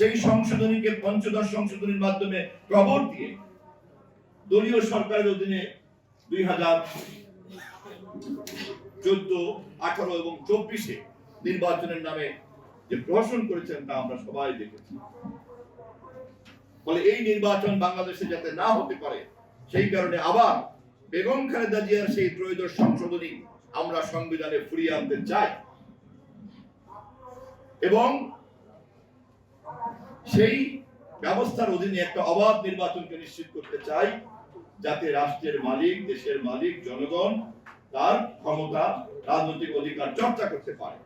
সেই সংশোধনীকে পঞ্চদশ সংশোধনীর মাধ্যমে কবর দিয়ে দলীয় সরকারের অধীনে দুই হাজার চোদ্দ, আঠারো এবং চব্বিশে নির্বাচনের নামে যে প্রহসন করেছেন তা আমরা সবাই দেখেছি। ফলে এই নির্বাচন বাংলাদেশে যাতে না হতে পারে, সেই কারণে আবার বেগম খালেদা জিয়ার সেই ত্রয়োদশ সংশোধনী আমরা সংবিধানে ফিরিয়ে আনতে চাই। এবং সেই ব্যবস্থার অধীনে একটা অবাধ নির্বাচনকে নিশ্চিত করতে চাই যাতে রাষ্ট্রের মালিক দেশের মালিক জনগণ তার ক্ষমতা রাজনৈতিক অধিকার চর্চা করতে পারে।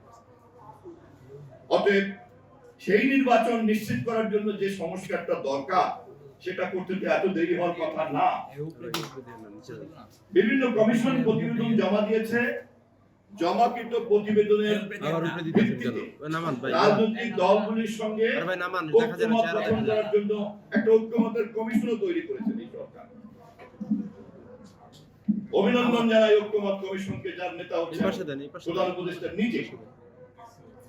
অতএব সেই নির্বাচন নিশ্চিত করার জন্য যে সংস্কারটা দরকার সেটা করতে তো এত দেরি হওয়ার কথা না। বিভিন্ন কমিশন প্রতিবেদন জমা দিয়েছে জমাকৃত প্রতিবেদনের রাজনৈতিক দলগুলির সঙ্গে ঐক্যমত গঠন করার জন্য একটা ঐক্যমতের কমিশনও তৈরি করেছেন এই সরকার। অভিনন্দন জানাই ঐক্যমত কমিশনকে যার নেতা পাশে প্রধান উপদেষ্টা নিজে।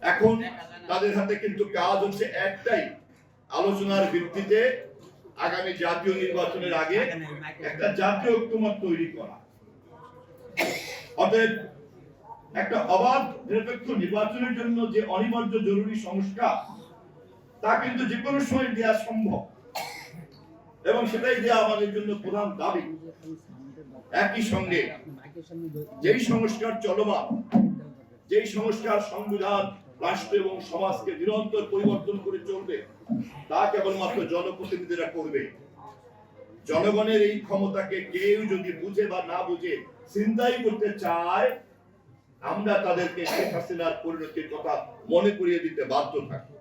এখন তাদের হাতে কিন্তু কাজ হচ্ছে একটাই আলোচনার ভিত্তিতে আগামী জাতীয় নির্বাচনের আগে একটা জাতীয় ঐক্যমত তৈরি করা। অতএব একটা অবাধ নিরপেক্ষ নির্বাচনের জন্য যে অনিবার্য জরুরি সংস্কার, তা কিন্তু যে কোনো সময় দেওয়া সম্ভব। এবং সেটাই দেওয়া আমাদের জন্য প্রধান দাবি। একই সঙ্গে যেই সংস্কার চলমান, যেই সংস্কার সংবিধান, রাষ্ট্র এবং সমাজকে নিরন্তর পরিবর্তন করে চলবে, তা কেবলমাত্র জনপ্রতিনিধিরা করবে। জনগণের এই ক্ষমতাকে কেউ যদি বুঝে বা না বুঝে চিন্তাই করতে চায় আমরা তাদেরকে শেখ হাসিনার পরিণতির কথা মনে করিয়ে দিতে বাধ্য থাকব